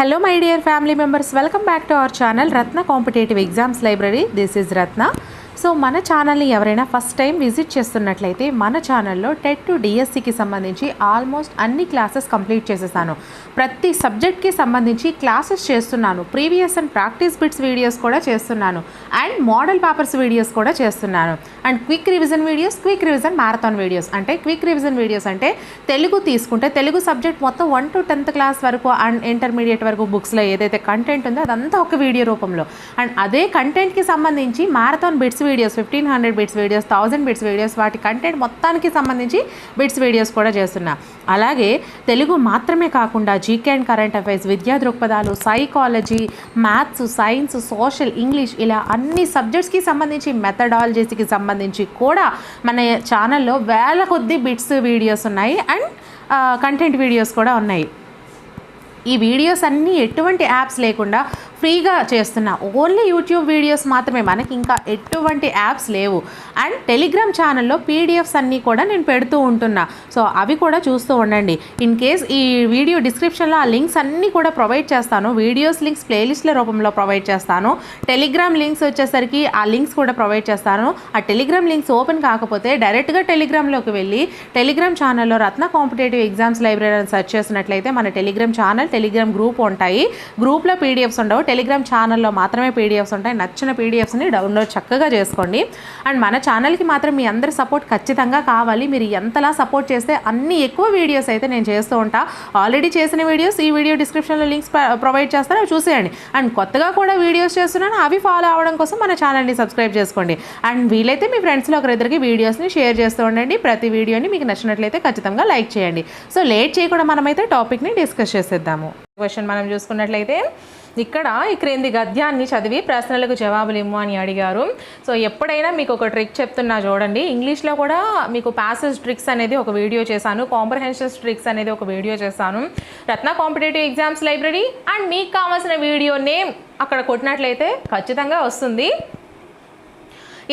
Hello my dear family members, welcome back to our channel Ratna Competitive Exams Library. This is Ratna. So మన ఛానల్ని ఎవరైనా first time visit చేస్తున్నట్లయితే మన ఛానల్లో TET to డిఎస్సికి సంబంధించి ఆల్మోస్ట్ అన్ని క్లాసెస్ కంప్లీట్ చేసేసాను ప్రతి సబ్జెక్ట్కి సంబంధించి క్లాసెస్ చేస్తున్నాను previous and practice bits videos కూడా చేస్తున్నాను అండ్ మోడల్ పేపర్స్ వీడియోస్ కూడా చేస్తున్నాను and quick revision videos quick revision marathon videos అంటే క్విక్ రివిజన్ వీడియోస్ అంటే తెలుగు తీసుకుంటే తెలుగు సబ్జెక్ట్ మొత్తం వన్ టు టెన్త్ క్లాస్ వరకు అండ్ ఇంటర్మీడియట్ వరకు బుక్స్లో ఏదైతే కంటెంట్ ఉందో అదంతా ఒక వీడియో రూపంలో అండ్ అదే కంటెంట్కి సంబంధించి marathon bits videos fifteen hundred bits videos thousand bits videos వాటి కంటెంట్ మొత్తానికి సంబంధించి బిట్స్ వీడియోస్ కూడా చేస్తున్నా అలాగే తెలుగు మాత్రమే కాకుండా జీకే అండ్ కరెంట్ అఫైర్స్ విద్యా దృక్పథాలు psychology maths science social English ఇలా అన్ని సబ్జెక్ట్స్కి సంబంధించి మెథడాలజీస్కి సంబంధించి కూడా మన ఛానల్లో వేల కొద్ది బిట్స్ వీడియోస్ ఉన్నాయి అండ్ కంటెంట్ వీడియోస్ కూడా ఉన్నాయి ఈ వీడియోస్ అన్నీ ఎటువంటి యాప్స్ లేకుండా ఫ్రీగా చేస్తున్నా ఓన్లీ యూట్యూబ్ వీడియోస్ మాత్రమే మనకి ఇంకా ఎటువంటి యాప్స్ లేవు అండ్ టెలిగ్రామ్ ఛానల్లో పీడిఎఫ్స్ అన్నీ కూడా నేను పెడుతూ ఉంటున్నా సో అవి కూడా చూస్తూ ఉండండి ఇన్ కేస్ ఈ వీడియో డిస్క్రిప్షన్లో ఆ లింక్స్ అన్నీ కూడా ప్రొవైడ్ చేస్తాను వీడియోస్ లింక్స్ ప్లేలిస్ట్ల రూపంలో ప్రొవైడ్ చేస్తాను టెలిగ్రామ్ లింక్స్ వచ్చేసరికి ఆ లింక్స్ కూడా ప్రొవైడ్ చేస్తాను ఆ టెలిగ్రామ్ లింక్స్ ఓపెన్ కాకపోతే డైరెక్ట్గా టెలిగ్రామ్లోకి వెళ్ళి టెలిగ్రామ్ ఛానల్లో రత్న కాంపిటేటివ్ ఎగ్జామ్స్ లైబ్రరీ అని సెర్చ్ చేసినట్లయితే మన టెలిగ్రామ్ ఛానల్ టెలిగ్రామ్ గ్రూప్ ఉంటాయి గ్రూప్లో పీడిఎఫ్స్ ఉండవు టెలిగ్రామ్ ఛానల్లో మాత్రమే పీడిఎఫ్స్ ఉంటాయి నచ్చిన పీడిఎఫ్స్ని డౌన్లోడ్ చక్కగా చేసుకోండి అండ్ మన ఛానల్కి మాత్రం మీ అందరి సపోర్ట్ ఖచ్చితంగా కావాలి మీరు ఎంతలా సపోర్ట్ చేస్తే అన్ని ఎక్కువ వీడియోస్ అయితే నేను చేస్తూ ఉంటా ఆల్రెడీ చేసిన వీడియోస్ ఈ వీడియో డిస్క్రిప్షన్లో లింక్స్ ప్రొవైడ్ చేస్తాను అవి చూసేయండి అండ్ కొత్తగా కూడా వీడియోస్ చేస్తున్నాను అవి ఫాలో అవ్వడం కోసం మన ఛానల్ని సబ్స్క్రైబ్ చేసుకోండి అండ్ వీలైతే మీ ఫ్రెండ్స్లో ఒకరిద్దరికి వీడియోస్ని షేర్ చేస్తూ ఉండండి ప్రతి వీడియోని మీకు నచ్చినట్లయితే ఖచ్చితంగా లైక్ చేయండి సో లేట్ చేయకుండా మనమైతే టాపిక్ని డిస్కస్ చేసేద్దాము క్వశ్చన్ మనం చూసుకున్నట్లయితే ఇక్కడ ఈ క్రింది గద్యాన్ని చదివి ప్రశ్నలకు జవాబులేమో అని అడిగారు సో ఎప్పుడైనా మీకు ఒక ట్రిక్ చెప్తున్నా చూడండి ఇంగ్లీష్లో కూడా మీకు ప్యాసెస్ ట్రిక్స్ అనేది ఒక వీడియో చేశాను కాంప్రహెన్షన్స్ ట్రిక్స్ అనేది ఒక వీడియో చేశాను Ratna competitive exams library and మీకు కావాల్సిన వీడియో నేమ్ అక్కడ కొట్టినట్లయితే ఖచ్చితంగా వస్తుంది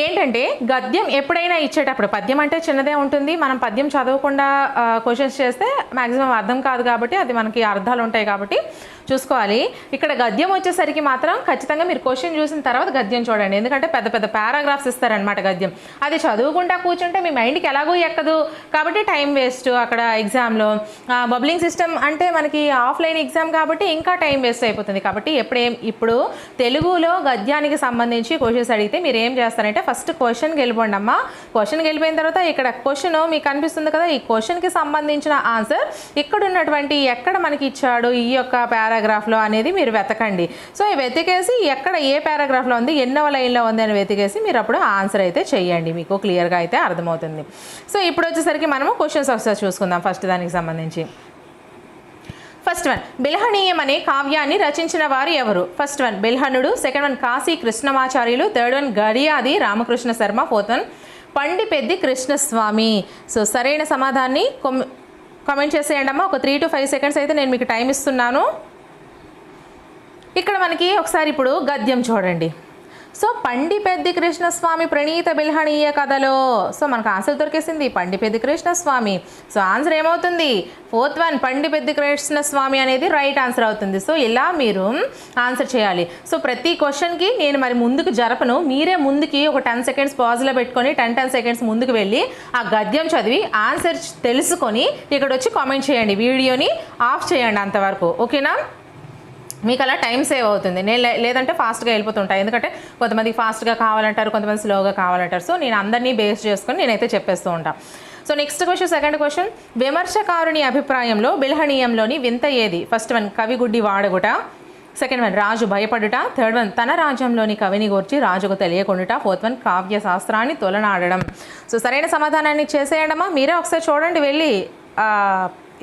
ఏంటంటే గద్యం ఎప్పుడైనా ఇచ్చేటప్పుడు పద్యం అంటే చిన్నదే ఉంటుంది మనం పద్యం చదవకుండా క్వశ్చన్స్ చేస్తే మ్యాక్సిమం అర్థం కాదు కాబట్టి అది మనకి అర్థాలు ఉంటాయి కాబట్టి చూసుకోవాలి ఇక్కడ గద్యం వచ్చేసరికి మాత్రం ఖచ్చితంగా మీరు క్వశ్చన్ చూసిన తర్వాత గద్యం చూడండి ఎందుకంటే పెద్ద పెద్ద పారాగ్రాఫ్స్ ఇస్తారనమాట గద్యం అది చదువుకుంటా కూర్చుంటే మీ మైండ్కి ఎలాగో ఎక్కదు కాబట్టి టైం వేస్ట్ అక్కడ ఎగ్జామ్లో బబ్లింగ్ సిస్టమ్ అంటే మనకి ఆఫ్లైన్ ఎగ్జామ్ కాబట్టి ఇంకా టైం వేస్ట్ అయిపోతుంది కాబట్టి ఎప్పుడేం ఇప్పుడు తెలుగులో గద్యానికి సంబంధించి క్వశ్చన్స్ అడిగితే మీరు ఏం చేస్తారంటే ఫస్ట్ క్వశ్చన్ గెలిపోండి అమ్మా క్వశ్చన్ గెలిపోయిన తర్వాత ఇక్కడ క్వశ్చన్ మీకు అనిపిస్తుంది కదా ఈ క్వశ్చన్కి సంబంధించిన ఆన్సర్ ఇక్కడ ఉన్నటువంటి ఎక్కడ మనకి ఇచ్చాడు ఈ యొక్క పారా పారాగ్రాఫ్లో అనేది మీరు వెతకండి సో వెతికేసి ఎక్కడ ఏ పారాగ్రాఫ్లో ఉంది ఎన్నో లైన్లో ఉంది అని వెతికేసి మీరు అప్పుడు ఆన్సర్ అయితే చేయండి మీకు క్లియర్గా అయితే అర్థమవుతుంది సో ఇప్పుడు వచ్చేసరికి మనము క్వశ్చన్స్ ఒకసారి చూసుకుందాం ఫస్ట్ దానికి సంబంధించి ఫస్ట్ వన్ బిల్హనీయం అనే కావ్యాన్ని రచించిన వారు ఎవరు first one బిల్హనుడు second one Kasi Krishnamacharyulu third one Gadiyaram Ramakrishna Sharma fourth one Pandipeddi Krishnaswamy so సరైన సమాధాన్ని కమెంట్ చేసేయండి అమ్మా ఒక త్రీ టు ఫైవ్ సెకండ్స్ అయితే నేను మీకు టైం ఇస్తున్నాను ఇక్కడ మనకి ఒకసారి ఇప్పుడు గద్యం చూడండి సో పండి పెద్ది కృష్ణస్వామి ప్రణీత బిల్హణీయ కథలో సో మనకు ఆన్సర్ దొరికేసింది Pandipeddi Krishnaswamy so answer ఏమవుతుంది fourth one Pandipeddi Krishnaswamy అనేది రైట్ ఆన్సర్ అవుతుంది సో ఇలా మీరు ఆన్సర్ చేయాలి సో ప్రతి క్వశ్చన్కి నేను మరి ముందుకు జరపను మీరే ముందుకి ఒక టెన్ సెకండ్స్ పాజ్లో పెట్టుకొని టెన్ టెన్ సెకండ్స్ ముందుకు వెళ్ళి ఆ గద్యం చదివి ఆన్సర్ తెలుసుకొని ఇక్కడ వచ్చి కామెంట్ చేయండి వీడియోని ఆఫ్ చేయండి అంతవరకు ఓకేనా మీకు అలా టైం సేవ్ అవుతుంది నేను లేదంటే ఫాస్ట్గా వెళ్ళిపోతుంటాయి ఎందుకంటే కొంతమంది ఫాస్ట్గా కావాలంటారు కొంతమంది స్లోగా కావాలంటారు సో నేను అందరినీ బేస్ చేసుకొని నేనైతే చెప్పేస్తూ ఉంటాను so next question second question విమర్శకారుని అభిప్రాయంలో బిల్హనీయంలోని వింత ఏది ఫస్ట్ వన్ కవిగుడ్డి వాడగుట సెకండ్ వన్ రాజు భయపడుట థర్డ్ వన్ తన రాజ్యంలోని కవిని గూర్చి రాజుకు తెలియకుండుట ఫోర్త్ వన్ కావ్య శాస్త్రాన్ని తొలనాడడం సో సరైన సమాధానాన్ని చేసేయడమా మీరే ఒకసారి చూడండి వెళ్ళి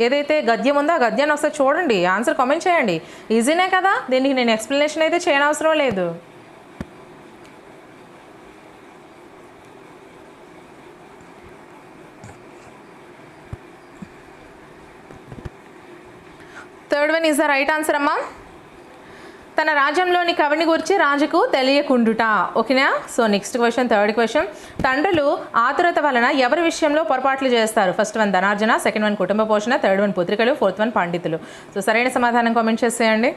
ఏదైతే గద్యం ఉందో ఆ గద్యాన్ని ఒకసారి చూడండి ఆన్సర్ కామెంట్ చేయండి ఈజీనే కదా దీనికి నేను ఎక్స్ప్లెనేషన్ అయితే చేయనవసరం లేదు third one is the right answer అమ్మా తన రాజ్యంలోని కవిని గురించి రాజుకు తెలియకుండుట ఓకేనా so next question third question తండ్రులు ఆతురత వలన ఎవరి విషయంలో పొరపాట్లు చేస్తారు ఫస్ట్ వన్ ధనార్జన సెకండ్ వన్ కుటుంబ పోషణ థర్డ్ వన్ పుత్రికలు ఫోర్త్ వన్ పండితులు సో సరైన సమాధానం కామెంట్ చేసేయండి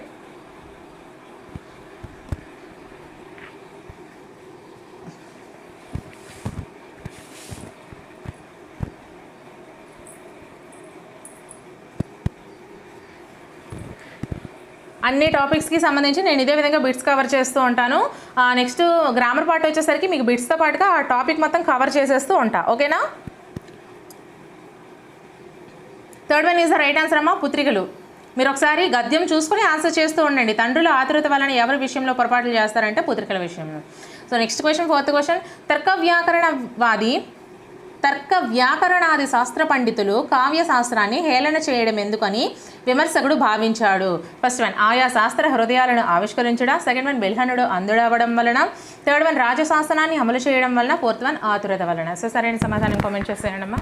అన్ని టాపిక్స్కి సంబంధించి నేను ఇదే విధంగా బిట్స్ కవర్ చేస్తూ ఉంటాను నెక్స్ట్ గ్రామర్ పార్ట్ వచ్చేసరికి మీకు బిట్స్తో పాటుగా ఆ టాపిక్ మొత్తం కవర్ చేసేస్తూ ఉంటా ఓకేనా third one is the right answer అమ్మా పుత్రికలు మీరు ఒకసారి గద్యం చూసుకుని ఆన్సర్ చేస్తూ ఉండండి తండ్రుల ఆతృత వలన ఎవరి విషయంలో పొరపాట్లు చేస్తారంటే పుత్రికల విషయంలో so next question fourth question తర్క వ్యాకరణ వాది తర్క వ్యాకరణాది శాస్త్ర పండితులు కావ్యశాస్త్రాన్ని హేళన చేయడం ఎందుకని విమర్శకుడు భావించాడు ఫస్ట్ వన్ ఆయా శాస్త్ర హృదయాలను ఆవిష్కరించడం సెకండ్ వన్ బెల్హనుడు అందుడవడం వలన థర్డ్ వన్ రాజశాసనాన్ని అమలు చేయడం వలన ఫోర్త్ వన్ ఆతురత వలన సో సరైన సమాధానం కామెంట్ చేస్తానమ్మా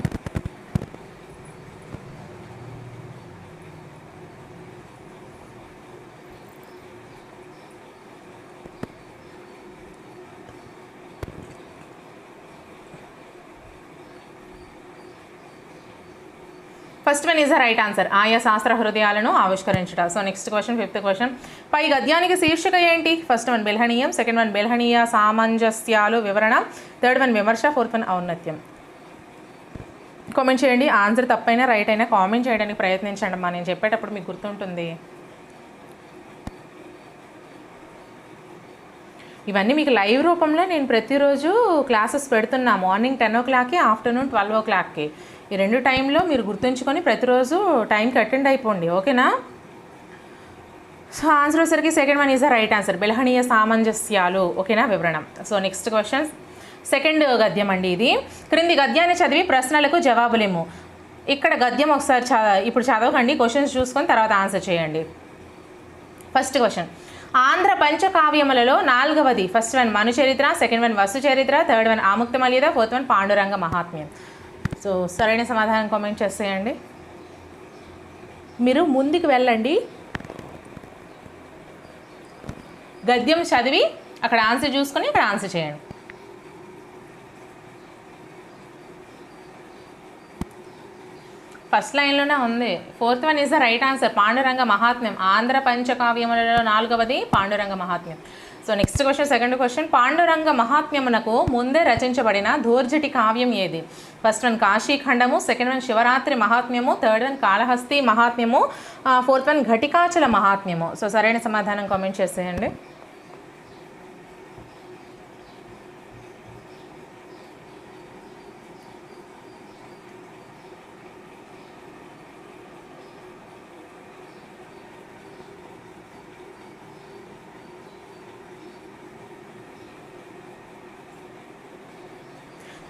first one is the right answer ఆయా శాస్త్ర హృదయాలను ఆవిష్కరించట so next question fifth question పై గద్యానికి శీర్షిక ఏంటి ఫస్ట్ వన్ బెల్హనీయం సెకండ్ వన్ బెల్హనీయ సామంజస్యాలు వివరణ థర్డ్ వన్ విమర్శ ఫోర్త్ వన్ ఔన్నత్యం కామెంట్ చేయండి ఆన్సర్ తప్పైనా రైట్ అయినా కామెంట్ చేయడానికి ప్రయత్నించండి అమ్మా నేను చెప్పేటప్పుడు మీకు గుర్తుంటుంది ఇవన్నీ మీకు లైవ్ రూపంలో నేను ప్రతిరోజు క్లాసెస్ పెడుతున్నా మార్నింగ్ టెన్ ఓ క్లాక్కి ఆఫ్టర్నూన్ ట్వెల్వ్ ఓ క్లాక్కి ఈ రెండు టైంలో మీరు గుర్తుంచుకొని ప్రతిరోజు టైంకి అటెండ్ అయిపోండి ఓకేనా సో ఆన్సర్ వచ్చేసరికి second one is the right answer బెల్హనీయ సామంజస్యాలు ఓకేనా వివరణం సో నెక్స్ట్ క్వశ్చన్స్ సెకండ్ గద్యం అండి ఇది క్రింది గద్యాన్ని చదివి ప్రశ్నలకు జవాబులేము ఇక్కడ గద్యం ఒకసారి ఇప్పుడు చదవకండి క్వశ్చన్స్ చూసుకొని తర్వాత ఆన్సర్ చేయండి ఫస్ట్ క్వశ్చన్ ఆంధ్ర పంచకావ్యములలో నాలుగవది ఫస్ట్ వన్ మను చరిత్ర సెకండ్ వన్ వస్తు చరిత్ర third one Amuktamalyada fourth one Panduranga Mahatmyam so సరైన సమాధానం కామెంట్ చేసేయండి మీరు ముందుకు వెళ్ళండి గద్యం చదివి అక్కడ ఆన్సర్ చూసుకొని ఇక్కడ ఆన్సర్ చేయండి ఫస్ట్ లైన్లోనే ఉంది fourth one is the right answer Panduranga మహాత్మ్యం ఆంధ్ర పంచకావ్యములలో నాలుగవది పాండురంగ మహాత్మ్యం so next question second question Panduranga మహాత్మ్యమునకు ముందే రచించబడిన ధూర్జటి కావ్యం ఏది first one Kasikhandamu second one Sivaratri మహాత్మ్యము థర్డ్ వన్ కాళహస్తి మహాత్మ్యము ఫోర్త్ uh, వన్ ఘటికాచల మహాత్మ్యము సో సరైన సమాధానం కామెంట్ చేసేయండి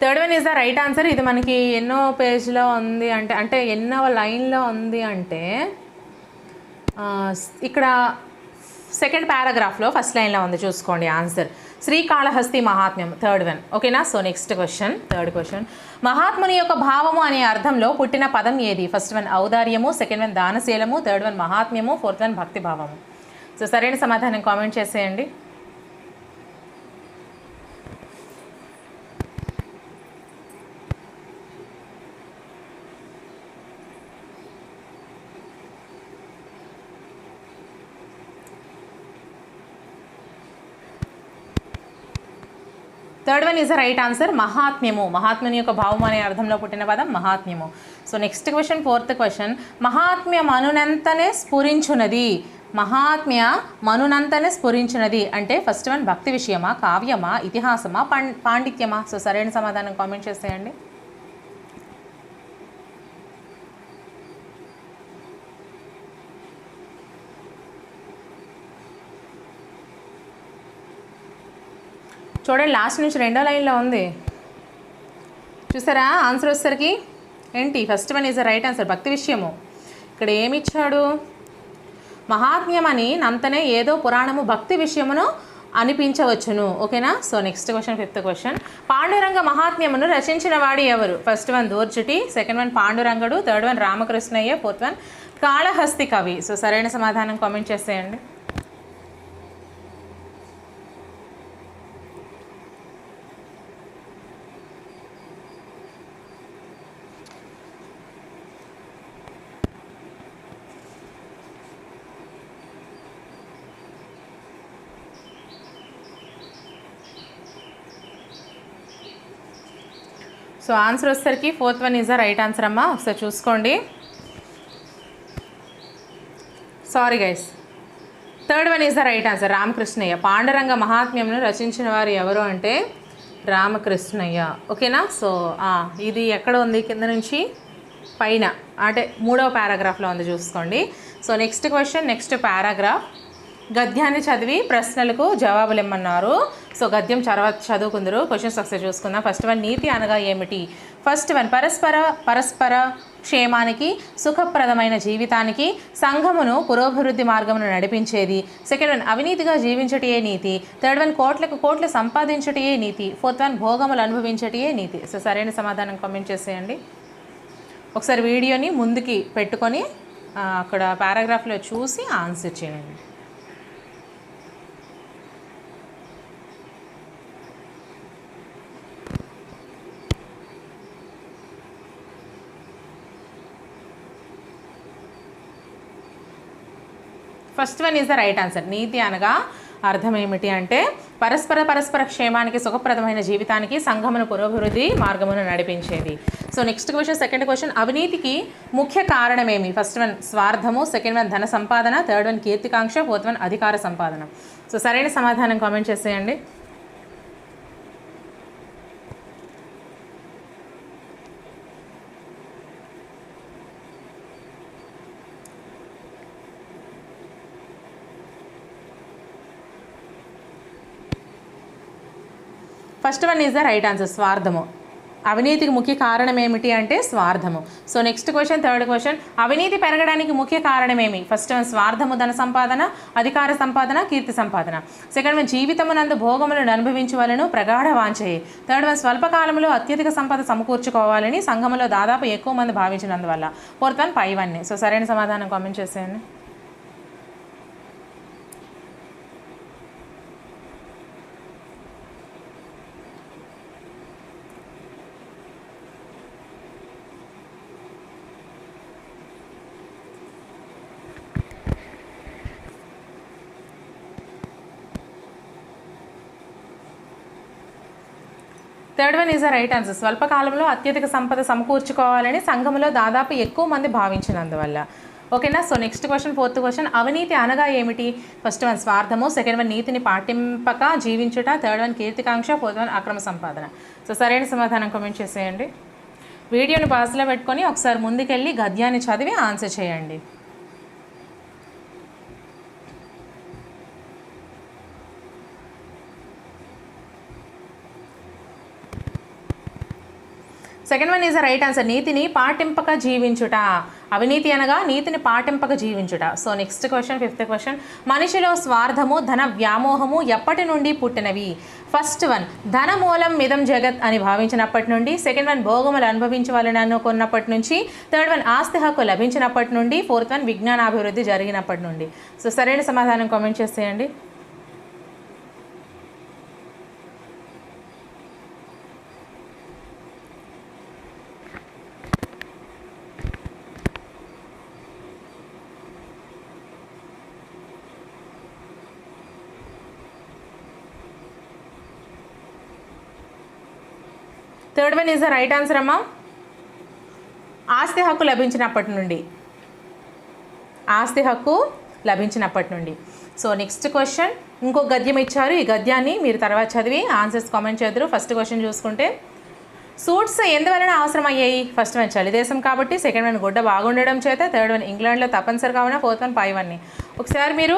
third one is the right answer ఇది మనకి ఎన్నో పేజ్లో ఉంది అంటే అంటే ఎన్నో లైన్లో ఉంది అంటే ఇక్కడ సెకండ్ పారాగ్రాఫ్లో ఫస్ట్ లైన్లో ఉంది చూసుకోండి answer Srikalahasti Mahatmyam third one ఓకేనా so next question third question మహాత్ముని యొక్క భావము అనే అర్థంలో పుట్టిన పదం ఏది ఫస్ట్ వన్ ఔదార్యము సెకండ్ వన్ దానశీలము థర్డ్ వన్ మహాత్మ్యము ఫోర్త్ వన్ భక్తి భావము సో సరైన సమాధానం కామెంట్ చేసేయండి third one is the right answer మహాత్మ్యము మహాత్ముని యొక్క భావం అనే అర్థంలో పుట్టిన పదం మహాత్మ్యము so next question fourth question మహాత్మ్య మనునంతనే స్ఫురించున్నది మహాత్మ్య మనునంతనే స్ఫురించినది అంటే ఫస్ట్ వన్ భక్తి విషయమా కావ్యమా ఇతిహాసమా పాండిత్యమా సో సరైన సమాధానం కామెంట్ చేసేయండి చూడండి లాస్ట్ నుంచి రెండో లైన్లో ఉంది చూసారా ఆన్సర్ వచ్చేసరికి ఏంటి first one is right answer భక్తి విషయము ఇక్కడ ఏమి ఇచ్చాడు మహాత్మ్యమని నంతనే ఏదో పురాణము భక్తి విషయమును అనిపించవచ్చును ఓకేనా so next question fifth question Panduranga మహాత్మ్యమును రచించిన వాడు ఎవరు first one Dhurjati second one పాండురంగడు third one Ramakrishnayya fourth one Kalahasti కవి సో సరైన సమాధానం కామెంట్ చేసేయండి సో ఆన్సర్ వచ్చేసరికి fourth one is the right answer అమ్మా ఒకసారి చూసుకోండి sorry guys third one is the right answer Ramakrishnayya Panduranga మహాత్మ్యంను రచించిన వారు ఎవరు అంటే రామకృష్ణయ్య ఓకేనా సో ఇది ఎక్కడ ఉంది కింద నుంచి పైన అంటే మూడవ పారాగ్రాఫ్లో ఉంది చూసుకోండి so next question next paragraph గద్యాన్ని చదివి ప్రశ్నలకు జవాబులు ఇమ్మన్నారు సో గద్యం చదవ చదువుకుందరు క్వశ్చన్స్ ఒకసారి చూసుకుందాం ఫస్ట్ వన్ నీతి అనగా ఏమిటి ఫస్ట్ వన్ పరస్పర పరస్పర క్షేమానికి సుఖప్రదమైన జీవితానికి సంఘమును పురోభివృద్ధి మార్గమును నడిపించేది సెకండ్ వన్ అవినీతిగా జీవించటయే నీతి థర్డ్ వన్ కోట్లకు కోట్లు సంపాదించటయే నీతి ఫోర్త్ వన్ భోగములు అనుభవించటయే నీతి సో సరైన సమాధానం కామెంట్ చేసేయండి ఒకసారి వీడియోని ముందుకి పెట్టుకొని అక్కడ పారాగ్రాఫ్లో చూసి ఆన్సర్ చేయండి first one is the right answer నీతి అనగా అర్థం ఏమిటి అంటే పరస్పర పరస్పర క్షేమానికి సుఖప్రదమైన జీవితానికి సంఘమును పురోభివృద్ధి మార్గమును నడిపించేది so next question second question అవినీతికి ముఖ్య కారణమేమి ఫస్ట్ వన్ స్వార్థము సెకండ్ వన్ ధన సంపాదన థర్డ్ వన్ కీర్తికాంక్ష ఫోర్త్ వన్ అధికార సంపాదన సో సరైన సమాధానం కామెంట్ చేసేయండి first one is the right answer స్వార్థము అవినీతికి ముఖ్య కారణం ఏమిటి అంటే స్వార్థము so next question third question అవినీతి పెరగడానికి ముఖ్య కారణం ఏమి ఫస్ట్ వన్ స్వార్థము ధన సంపాదన అధికార సంపాదన కీర్తి సంపాదన సెకండ్ వన్ జీవితమునందు భోగములను అనుభవించవలను ప్రగాఢ వాంచేయి థర్డ్ వన్ స్వల్పకాలంలో అత్యధిక సంపద సమకూర్చుకోవాలని సంఘంలో దాదాపు ఎక్కువ మంది భావించినందువల్ల ఫోర్త్ వన్ పై వన్ సో సరైన సమాధానం కామెంట్ చేసేయండి third one is right answer స్వల్పకాలంలో అత్యధిక సంపద సమకూర్చుకోవాలని సంఘంలో దాదాపు ఎక్కువ మంది భావించినందువల్ల ఓకేనా so next question fourth question అవినీతి అనగా ఏమిటి ఫస్ట్ వన్ స్వార్థము సెకండ్ వన్ నీతిని పాటింపక జీవించుట థర్డ్ వన్ కీర్తికాంక్ష ఫోర్త్ వన్ అక్రమ సంపాదన సో సరైన సమాధానం కమెంట్ చేసేయండి వీడియోని పాస్లో పెట్టుకొని ఒకసారి ముందుకెళ్ళి గద్యాన్ని చదివి ఆన్సర్ చేయండి second one is the right answer నీతిని పాటింపక జీవించుట అవినీతి అనగా నీతిని పాటింపక జీవించుట so next question fifth question మనిషిలో స్వార్థము ధన వ్యామోహము ఎప్పటి నుండి పుట్టినవి ఫస్ట్ వన్ ధన మూలం మిదం జగత్ అని భావించినప్పటి నుండి సెకండ్ వన్ భోగములు అనుభవించవాలని అనుకున్నప్పటి నుంచి థర్డ్ వన్ ఆస్తి హక్కు లభించినప్పటి నుండి ఫోర్త్ వన్ విజ్ఞానాభివృద్ధి జరిగినప్పటి నుండి సో సరైన సమాధానం కామెంట్ చేసేయండి third one is the right answer అమ్మా ఆస్తి హక్కు లభించినప్పటి నుండి ఆస్తి హక్కు లభించినప్పటి నుండి సో నెక్స్ట్ క్వశ్చన్ ఇంకో గద్యం ఇచ్చారు ఈ గద్యాన్ని మీరు తర్వాత చదివి ఆన్సర్స్ కామెంట్ చేద్దరు ఫస్ట్ క్వశ్చన్ చూసుకుంటే సూట్స్ ఎందువలన అవసరమయ్యాయి ఫస్ట్ వన్ చలిదేశం కాబట్టి సెకండ్ వన్ గుడ్డ బాగుండడం చేత థర్డ్ వన్ ఇంగ్లాండ్లో తప్పనిసరి కావున ఫోర్త్ వన్ ఫైవ్ అన్ని ఒకసారి మీరు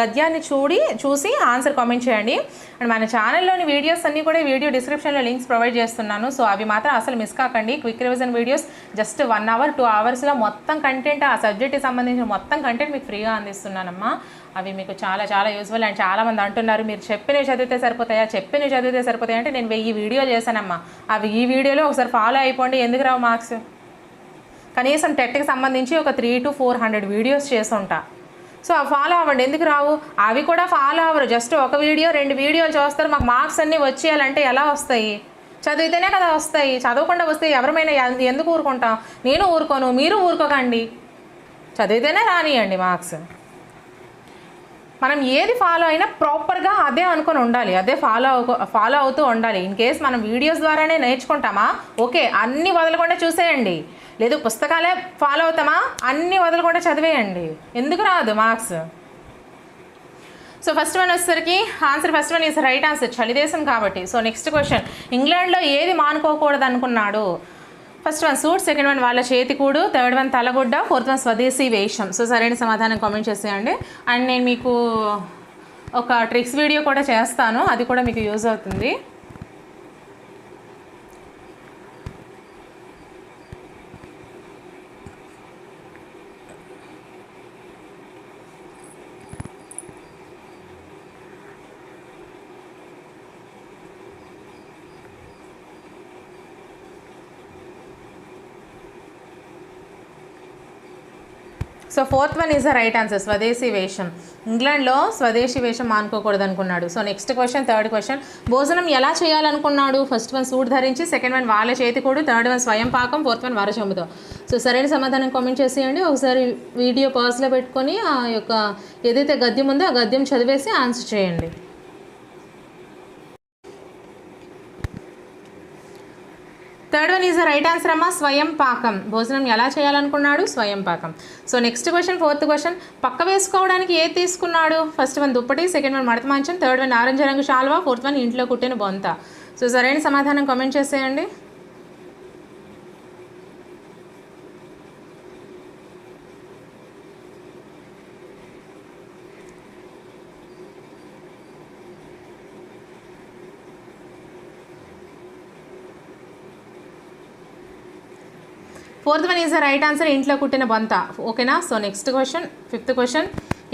గద్యాన్ని చూడి చూసి ఆన్సర్ కామెంట్ చేయండి అండ్ మన ఛానల్లోని వీడియోస్ అన్నీ కూడా వీడియో డిస్క్రిప్షన్లో లింక్స్ ప్రొవైడ్ చేస్తున్నాను సో అవి మాత్రం అసలు మిస్ కాకండి quick revision videos just one hour two అవర్స్లో మొత్తం కంటెంట్ ఆ సబ్జెక్ట్కి సంబంధించిన మొత్తం కంటెంట్ మీకు ఫ్రీగా అందిస్తున్నానమ్మా అవి మీకు చాలా చాలా యూస్ఫుల్ అండ్ చాలామంది అంటున్నారు మీరు చెప్పినవి చదివితే సరిపోతాయా చెప్పినవి చదివితే సరిపోతాయి అంటే నేను వెయ్యి వీడియోలు చేశానమ్మా అవి ఈ వీడియోలో ఒకసారి ఫాలో అయిపోండి ఎందుకు రావు మార్క్స్ కనీసం టెట్కి సంబంధించి ఒక three to four hundred videos చేస్తుంటా సో అవి ఫాలో అవ్వండి ఎందుకు రావు అవి కూడా ఫాలో అవ్వరు జస్ట్ ఒక వీడియో రెండు వీడియోలు చూస్తారు మాకు మార్క్స్ అన్నీ వచ్చేయాలంటే ఎలా వస్తాయి చదివితేనే కదా వస్తాయి చదవకుండా వస్తే ఎవరమైనా ఎందుకు ఊరుకుంటాం నేను ఊరుకోను మీరు ఊరుకోకండి చదివితేనే రానియండి మార్క్స్ మనం ఏది ఫాలో అయినా ప్రాపర్గా అదే అనుకుని ఉండాలి అదే ఫాలో ఫాలో అవుతూ ఉండాలి ఇన్ కేస్ మనం వీడియోస్ ద్వారానే నేర్చుకుంటామా ఓకే అన్ని వదలకుండా చూసేయండి లేదు పుస్తకాలే ఫాలో అవుతామా అన్ని వదలకుండా చదివేయండి ఎందుకు రాదు మార్క్స్ సో ఫస్ట్ వన్ వచ్చేసరికి answer first one is right answer చలిదేశం కాబట్టి సో నెక్స్ట్ క్వశ్చన్ ఇంగ్లాండ్లో ఏది మానుకోకూడదు అనుకున్నాడు first one suit second one వాళ్ళ చేతికూడు థర్డ్ వన్ తలగుడ్డ ఫోర్త్ వన్ స్వదేశీ వేషం సో సరైన సమాధానం కామెంట్ చేసేయండి అండ్ నేను మీకు ఒక ట్రిక్స్ వీడియో కూడా చేస్తాను అది కూడా మీకు యూజ్ అవుతుంది so fourth one is the right answer స్వదేశీ వేషం ఇంగ్లాండ్లో స్వదేశీ వేషం మానుకోకూడదు అనుకున్నాడు so next question third question భోజనం ఎలా చేయాలనుకున్నాడు ఫస్ట్ వన్ సూట్ ధరించి సెకండ్ వన్ వాళ్ళ చేతి కూడా థర్డ్ వన్ స్వయం పాకం ఫోర్త్ వన్ వరచొమ్ముతో సో సరైన సమాధానం కామెంట్ చేసేయండి ఒకసారి వీడియో పాజ్లో పెట్టుకొని ఆ యొక్క ఏదైతే గద్యం ఉందో ఆ గద్యం చదివేసి ఆన్సర్ చేయండి third one is the right answer అమ్మ స్వయం పాకం భోజనం ఎలా చేయాలనుకున్నాడు స్వయం పాకం so next question fourth question పక్క వేసుకోవడానికి ఏది తీసుకున్నాడు ఫస్ట్ వన్ దుప్పటి సెకండ్ వన్ మడత మంచం థర్డ్ వన్ ఆరెంజ్ రంగు షాల్వా ఫోర్త్ వన్ ఇంట్లో కుట్టిన బొంత సో సరైన సమాధానం కామెంట్ చేసేయండి fourth one is the right answer ఇంట్లో కుట్టిన బంత ఓకేనా so next question fifth question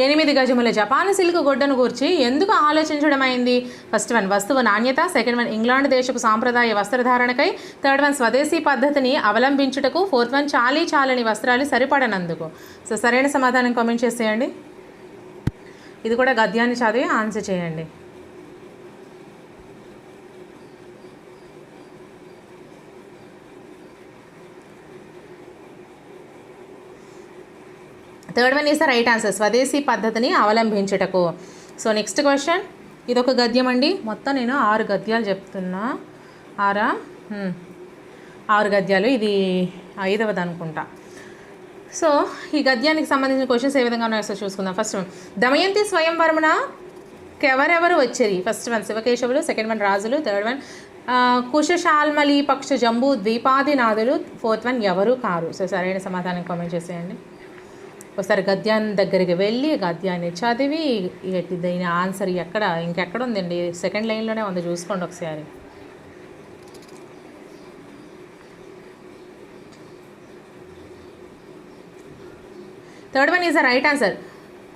ఎనిమిది గజముల జపాన్ సిల్క్ గొడ్డను గూర్చి ఎందుకు ఆలోచించడం అయింది ఫస్ట్ వన్ వస్తువు నాణ్యత సెకండ్ వన్ ఇంగ్లాండ్ దేశపు సాంప్రదాయ వస్త్రధారణకై థర్డ్ వన్ స్వదేశీ పద్ధతిని అవలంబించుటకు ఫోర్త్ వన్ చాలీ చాలని వస్త్రాలు సరిపడనందుకు సో సరైన సమాధానం కామెంట్ చేసేయండి ఇది కూడా గద్యాన్ని చదివి ఆన్సర్ చేయండి third one is the right answer స్వదేశీ పద్ధతిని అవలంబించుటకు సో నెక్స్ట్ క్వశ్చన్ ఇది ఒక గద్యం అండి మొత్తం నేను ఆరు గద్యాలు చెప్తున్నా ఆరా ఆరు గద్యాలు ఇది ఐదవది అనుకుంటా సో ఈ గద్యానికి సంబంధించిన క్వశ్చన్స్ ఏ విధంగా ఉన్నాయో చూసుకుందాం ఫస్ట్ వన్ దమయంతి వర్మన ఎవరెవరు వచ్చేది ఫస్ట్ వన్ శివకేశవులు సెకండ్ వన్ రాజులు థర్డ్ వన్ కుశశాల్మలి పక్ష జంబు ద్వీపాది నాదులు ఫోర్త్ వన్ ఎవరు కారు సో సరైన సమాధానం కామెంట్ చేసేయండి ఒకసారి గద్యాన్ని దగ్గరికి వెళ్ళి గద్యాన్ని చదివి దీని ఆన్సర్ ఎక్కడ ఇంకెక్కడ ఉందండి సెకండ్ లైన్లోనే ఉంది చూసుకోండి ఒకసారి third one is a right answer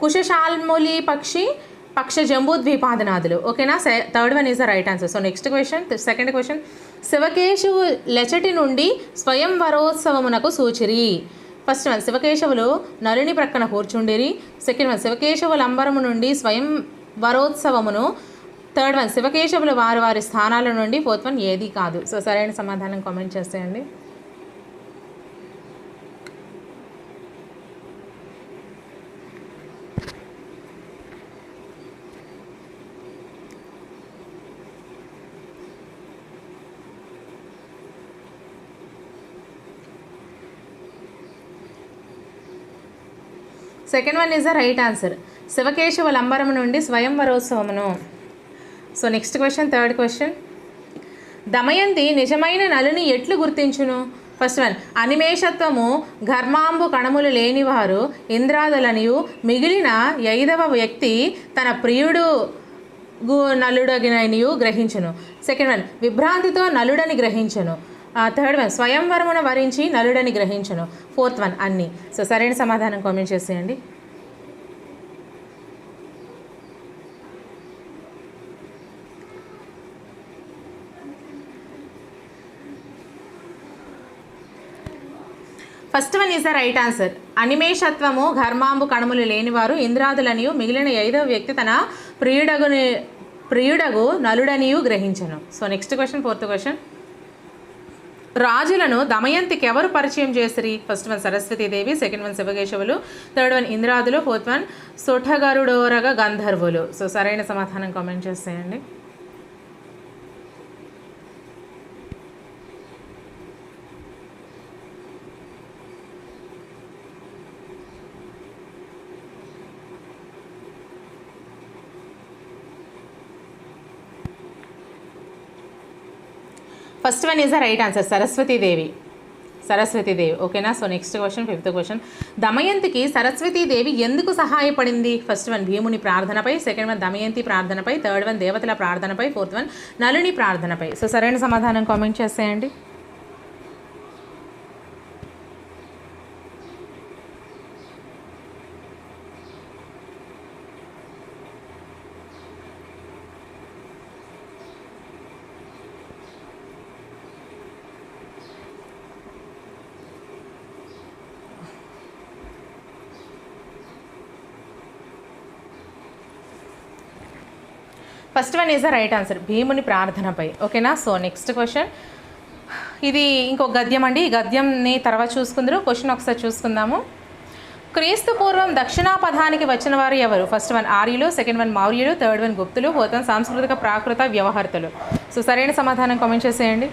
కుశశాల్మూలి పక్షి పక్ష జంబూద్వీపాదనాథులు ఓకేనా third one is a right answer so next question second question శివకేశువు లెచటి నుండి స్వయంవరోత్సవమునకు సూచిరి ఫస్ట్ వన్ శివకేశవులు నలుని ప్రక్కన కూర్చుండిరి సెకండ్ వన్ శివకేశవుల అంబరము నుండి స్వయం వరోత్సవమును థర్డ్ వన్ శివకేశవులు వారి వారి స్థానాల నుండి ఫోర్త్ వన్ ఏది కాదు సో సరైన సమాధానం కామెంట్ చేసేయండి second one is the right answer Shivakeshava లంబరం నుండి స్వయంవరోత్సవమును so next question third question Damayanti నిజమైన నలుని ఎట్లు గుర్తించును ఫస్ట్ వన్ అనిమేషత్వము ఘర్మాంబు కణములు లేనివారు ఇంద్రాదులనియు మిగిలిన ఐదవ వ్యక్తి తన ప్రియుడు నలుడగినయు గ్రహించును సెకండ్ వన్ విభ్రాంతితో నలుడని గ్రహించను థర్డ్ వన్ స్వయంవరమున వరించి నలుడని గ్రహించను ఫోర్త్ వన్ అన్ని సో సరైన సమాధానం కామెంట్ చేసేయండి first one is the right answer అనిమేషత్వము ఘర్మాంబు కణములు లేనివారు ఇంద్రాదులనియు మిగిలిన ఐదవ వ్యక్తి తన ప్రియుడగుని ప్రియుడగు నలుడనియు గ్రహించను so next question fourth question రాజులను దమయంతికి ఎవరు పరిచయం చేసిరి first one Saraswatidevi second one శివకేశవులు third one ఇంద్రాదులు ఫోర్త్ వన్ సొఠగరుడోరగ గంధర్వులు సో సరైన సమాధానం కామెంట్ చేసేయండి first one is the right answer Saraswatidevi Saraswatidevi ఓకేనా so next question fifth question దమయంతికి Saraswatidevi ఎందుకు సహాయపడింది ఫస్ట్ వన్ భీముని ప్రార్థనపై సెకండ్ వన్ దమయంతి ప్రార్థనపై థర్డ్ వన్ దేవతల ప్రార్థనపై ఫోర్త్ వన్ నలుని ప్రార్థనపై సో సరైన సమాధానం కామెంట్ చేసేయండి first one is the right answer భీముని ప్రార్థనపై ఓకేనా సో నెక్స్ట్ క్వశ్చన్ ఇది ఇంకో గద్యం అండి ఈ గద్యంని తర్వాత చూసుకుందరు క్వశ్చన్ ఒకసారి చూసుకుందాము క్రీస్తు పూర్వం దక్షిణాపథానికి వచ్చిన వారు ఎవరు ఫస్ట్ వన్ ఆర్యులు సెకండ్ వన్ మౌర్యులు థర్డ్ వన్ గుప్తులు ఫోర్త్ సాంస్కృతిక ప్రాకృత వ్యవహర్తలు సో సరైన సమాధానం కామెంట్ చేసేయండి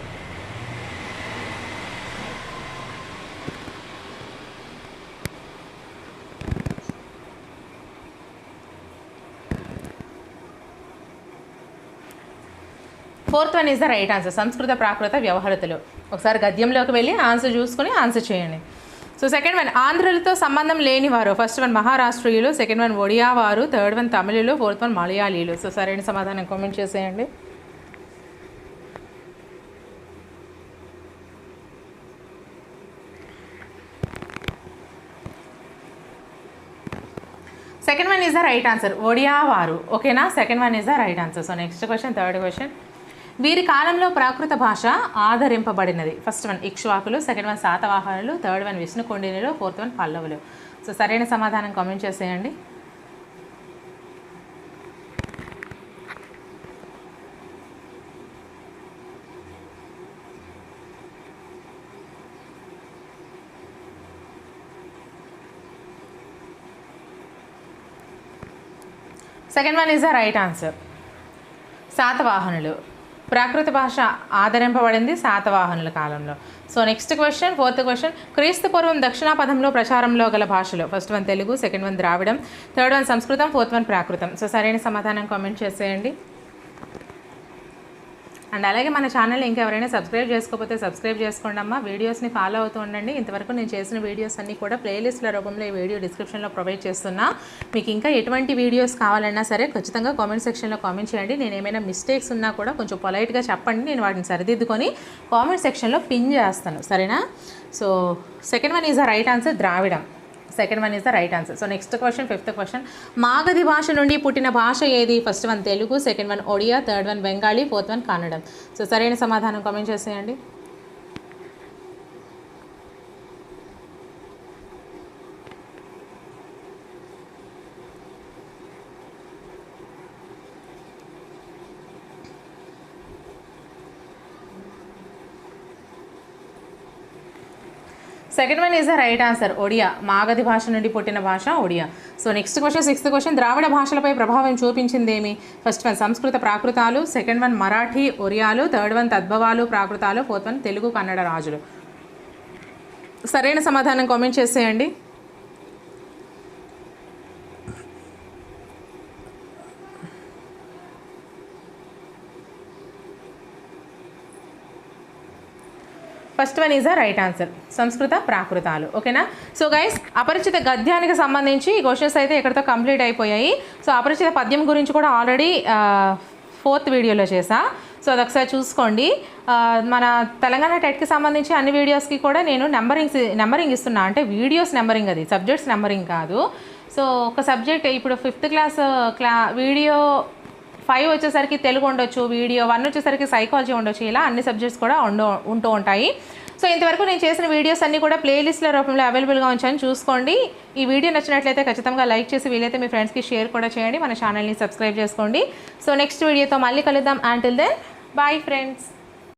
fourth one is the right answer సంస్కృత ప్రాకృత వ్యవహారతలు ఒకసారి గద్యంలోకి వెళ్ళి ఆన్సర్ చూసుకుని ఆన్సర్ చేయండి సో సెకండ్ వన్ ఆంధ్రులతో సంబంధం లేని వారు ఫస్ట్ వన్ మహారాష్ట్రీయులు సెకండ్ వన్ ఒడియా వారు థర్డ్ వన్ తమిళులు ఫోర్త్ వన్ మలయాళీలు సో సరైన సమాధానం కామెంట్ చేసేయండి second one is the right answer Odia వారు ఓకేనా second one is the right answer so next question third question వీరి కాలంలో ప్రాకృత భాష ఆధరింపబడినది ఫస్ట్ వన్ ఇక్ష్వాకులు సెకండ్ వన్ శాతవాహనులు థర్డ్ వన్ విష్ణుకొండినులు ఫోర్త్ వన్ పల్లవులు సో సరైన సమాధానం కామెంట్ చేసేయండి second one is the right answer శాతవాహనులు ప్రాకృత భాష ఆదరింపబడింది శాతవాహనుల కాలంలో so next question fourth question క్రీస్తు పూర్వం పదంలో ప్రచారంలో గల భాషలు first one Telugu second one Dravidam third one సంస్కృతం ఫోర్త్ వన్ ప్రాకృతం సో సరైన సమాధానం కామెంట్ చేసేయండి అండ్ అలాగే మన ఛానల్ ఇంకా ఎవరైనా సబ్స్క్రైబ్ చేసుకోకపోతే సబ్స్క్రైబ్ చేసుకోండి అమ్మా వీడియోస్ని ఫాలో అవుతూ ఉండండి ఇంతవరకు నేను చేసిన వీడియోస్ అన్నీ కూడా ప్లేలిస్ట్ల రూపంలో ఈ వీడియో డిస్క్రిప్షన్లో ప్రొవైడ్ చేస్తున్నా మీకు ఇంకా ఎటువంటి వీడియోస్ కావాలన్నా సరే ఖచ్చితంగా కామెంట్ సెక్షన్లో కామెంట్ చేయండి నేను ఏమైనా మిస్టేక్స్ ఉన్నా కూడా కొంచెం పొలైట్గా చెప్పండి నేను వాటిని సరిదిద్దుకొని కామెంట్ సెక్షన్లో పిన్ చేస్తాను సరేనా so second one is the right answer Dravidam second one is the right answer so next question fifth question Magadhi భాష నుండి పుట్టిన భాష ఏది first one Telugu second one Odia third one Bengali fourth one కన్నడం so సరైన సమాధానం comment చేసేయండి second one is the right answer Odia Magadhi భాష నుండి పుట్టిన భాష Odia so next question sixth question ద్రావిడ భాషలపై ప్రభావం చూపించిందేమి ఫస్ట్ వన్ సంస్కృత ప్రాకృతాలు సెకండ్ వన్ మరాఠీ ఒరియాలు థర్డ్ వన్ తద్భవాలు ప్రాకృతాలు ఫోర్త్ వన్ తెలుగు కన్నడ రాజులు సరైన సమాధానం కామెంట్ చేసేయండి first one is the right answer సంస్కృత ప్రాకృతాలు ఓకేనా సో గైస్ అపరిచిత గద్యానికి సంబంధించి ఈ క్వశ్చన్స్ అయితే ఎక్కడితో కంప్లీట్ అయిపోయాయి సో అపరిచిత పద్యం గురించి కూడా ఆల్రెడీ ఫోర్త్ వీడియోలో చేసా సో అది ఒకసారి చూసుకోండి మన తెలంగాణ టెట్కి సంబంధించి అన్ని వీడియోస్కి కూడా నేను నెంబరింగ్స్ నెంబరింగ్ ఇస్తున్నా అంటే వీడియోస్ నెంబరింగ్ అది సబ్జెక్ట్స్ నెంబరింగ్ కాదు సో ఒక సబ్జెక్ట్ ఇప్పుడు ఫిఫ్త్ క్లాస్ క్లా వీడియో ఫైవ్ వచ్చేసరికి తెలుగు ఉండొచ్చు వీడియో వన్ వచ్చేసరికి సైకాలజీ ఉండొచ్చు ఇలా అన్ని సబ్జెక్ట్స్ కూడా ఉండ ఉంటూ ఉంటాయి సో ఇంతవరకు నేను చేసిన వీడియోస్ అన్నీ కూడా ప్లేలిస్ట్ల రూపంలో అవైలబుల్గా ఉంచాను చూసుకోండి ఈ వీడియో నచ్చినట్లయితే ఖచ్చితంగా లైక్ చేసి వీలైతే మీ ఫ్రెండ్స్కి షేర్ కూడా చేయండి మన ఛానల్ని సబ్స్క్రైబ్ చేసుకోండి సో నెక్స్ట్ వీడియోతో మళ్ళీ కలుద్దాం అంటిల్ దెన్ బాయ్ ఫ్రెండ్స్